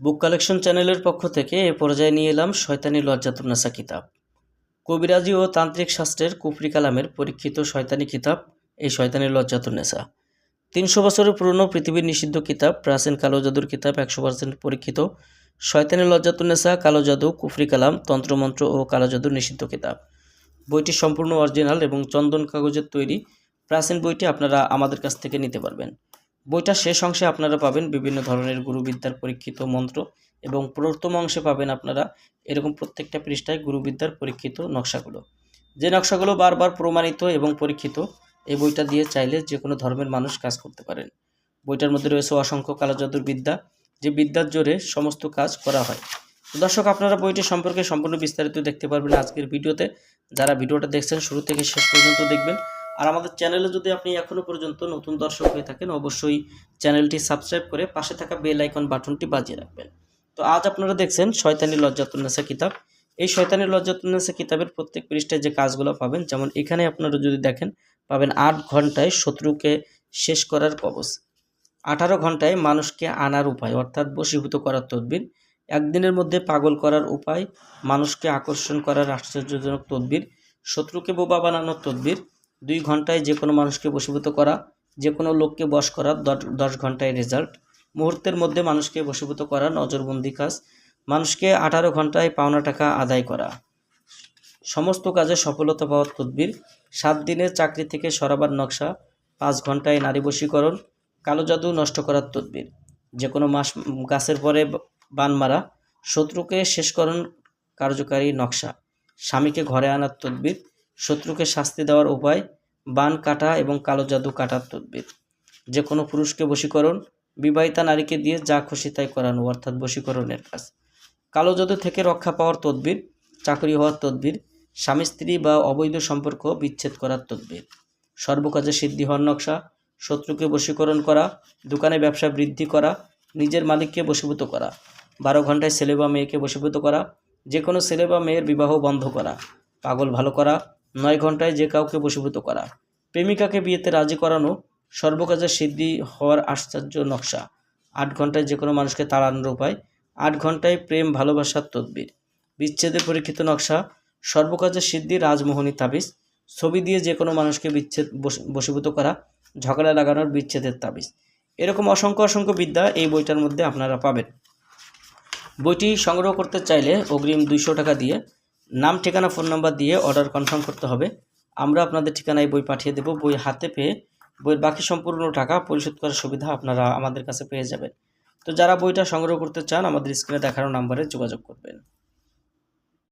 বুক collection চ্যানেলের পক্ষ থেকে এ পর্যায়ে নিয়ে এলাম শয়তানি লজ্জাতুন্নাসা কিতাব। কবিরাজি ও তান্ত্রিক শাস্ত্রের কুফরি কালামের পরীক্ষিত শয়তানি কিতাব, এই শয়তানি লজ্জাতুন্নেসা। তিনশো বছরের পুরনো পৃথিবীর নিষিদ্ধ কিতাব, প্রাচীন কালো জাদুর কিতাব একশো পার্সেন্ট পরীক্ষিত। শয়তানি লজ্জাতুন্নেসা, কালো জাদু, কুফরি কালাম, তন্ত্রমন্ত্র ও কালো জাদুর নিষিদ্ধ কিতাব। বইটি সম্পূর্ণ অরিজিনাল এবং চন্দন কাগজের তৈরি। প্রাচীন বইটি আপনারা আমাদের কাছ থেকে নিতে পারবেন। বইটা শেষ অংশে আপনারা পাবেন বিভিন্ন ধরনের গুরুবিদ্যার পরীক্ষিত মন্ত্র এবং প্রথম অংশে পাবেন আপনারা এরকম প্রত্যেকটা পৃষ্ঠায় গুরুবিদ্যার পরীক্ষিত নকশাগুলো। যে নকশাগুলো বারবার প্রমাণিত এবং পরীক্ষিত, এই বইটা দিয়ে চাইলে যে কোনো ধর্মের মানুষ কাজ করতে পারেন। বইটার মধ্যে রয়েছে অসংখ্য কালোজাদুর বিদ্যা, যে বিদ্যার জোরে সমস্ত কাজ করা হয়। দর্শক, আপনারা বইটি সম্পর্কে সম্পূর্ণ বিস্তারিত দেখতে পারবেন আজকের ভিডিওতে। যারা ভিডিওটা দেখছেন, শুরু থেকে শেষ পর্যন্ত দেখবেন। আর আমাদের চ্যানেলে যদি আপনি এখনও পর্যন্ত নতুন দর্শক হয়ে থাকেন, অবশ্যই চ্যানেলটি সাবস্ক্রাইব করে পাশে থাকা বেল আইকন বাটনটি বাজিয়ে রাখবেন। তো আজ আপনারা দেখছেন শয়তানি লজ্জাতুন্নেসা কিতাব। এই শয়তানি লজ্জাতুন্নেসা কিতাবের প্রত্যেক পৃষ্ঠায় যে কাজগুলো পাবেন, যেমন এখানে আপনারা যদি দেখেন, পাবেন আট ঘন্টায় শত্রুকে শেষ করার কবচ। আঠারো ঘন্টায় মানুষকে আনার উপায়, অর্থাৎ বশীভূত করার তদবির। একদিনের মধ্যে পাগল করার উপায়, মানুষকে আকর্ষণ করার আশ্চর্যজনক তদবির, শত্রুকে বোবা বানানোর তদবির দুই ঘন্টায় যে কোনো মানুষকে বশীভূত করা, যে কোনো লোককে বশ করা দশ- ঘন্টায় রেজাল্ট মুহূর্তের মধ্যে মানুষকে বশীভূত করা নজরবন্দি কাজ। মানুষকে আঠারো ঘন্টায় পাওনা টাকা আদায় করা। সমস্ত কাজে সফলতা পাওয়ার তদবির। সাত দিনের চাকরি থেকে সরাবার নকশা। পাঁচ ঘন্টায় নারী বশীকরণ। কালো জাদু নষ্ট করার তদবির। যে কোনো মাস গাছের পরে বান মারা। শত্রুকে শেষকরণ কার্যকারী নকশা। স্বামীকে ঘরে আনার তদবির। শত্রুকে শাস্তি দেওয়ার উপায় বান কাটা এবং কালো জাদু কাটার তদবির। যে কোনো পুরুষকে বশীকরণ, বিবাহিতা নারীকে দিয়ে যা খুশি তাই করানো, অর্থাৎ বশীকরণের কাজ। কালো জাদু থেকে রক্ষা পাওয়ার তদবির, চাকরি হওয়ার তদবির, স্বামী, স্ত্রী বা অবৈধ সম্পর্ক বিচ্ছেদ করার তদবির। সর্বকাজে সিদ্ধি হওয়ার নকশা, শত্রুকে বশীকরণ করা, দোকানে ব্যবসা বৃদ্ধি করা, নিজের মালিককে বশীভূত করা, বারো ঘন্টায় ছেলে বা মেয়েকে বশীভূত করা যে কোনো ছেলে বা মেয়ের বিবাহ বন্ধ করা, পাগল ভালো করা নয় ঘন্টায় যে কাউকে বশীভূত করা। প্রেমিকাকে বিয়েতে রাজি করানো সর্বকাজে সিদ্ধি হওয়ার আশ্চর্য নকশা। আট ঘন্টায় যে কোনো মানুষকে তাড়ানোর উপায়। আট ঘন্টায় প্রেম ভালোবাসার তদবির। বিচ্ছেদের পরীক্ষিত নকশা। সর্বকাজে সিদ্ধি রাজমোহনী তাবিজ। ছবি দিয়ে যে কোনো মানুষকে বিচ্ছেদ বশীভূত করা। ঝগড়া লাগানোর বিচ্ছেদের তাবিজ। এরকম অসংখ্য অসংখ্য বিদ্যা এই বইটার মধ্যে আপনারা পাবেন। বইটি সংগ্রহ করতে চাইলে অগ্রিম দুইশো টাকা দিয়ে নাম, ঠিকানা, ফোন নাম্বার দিয়ে অর্ডার কনফার্ম করতে হবে। আমরা আপনাদের ঠিকানায় বই পাঠিয়ে দেব। বই হাতে পেয়ে বইয়ের বাকি সম্পূর্ণ টাকা পরিশোধ করার সুবিধা আপনারা আমাদের কাছে পেয়ে যাবেন। তো যারা বইটা সংগ্রহ করতে চান, আমাদের স্ক্রিনে দেখানো নাম্বারে যোগাযোগ করবেন।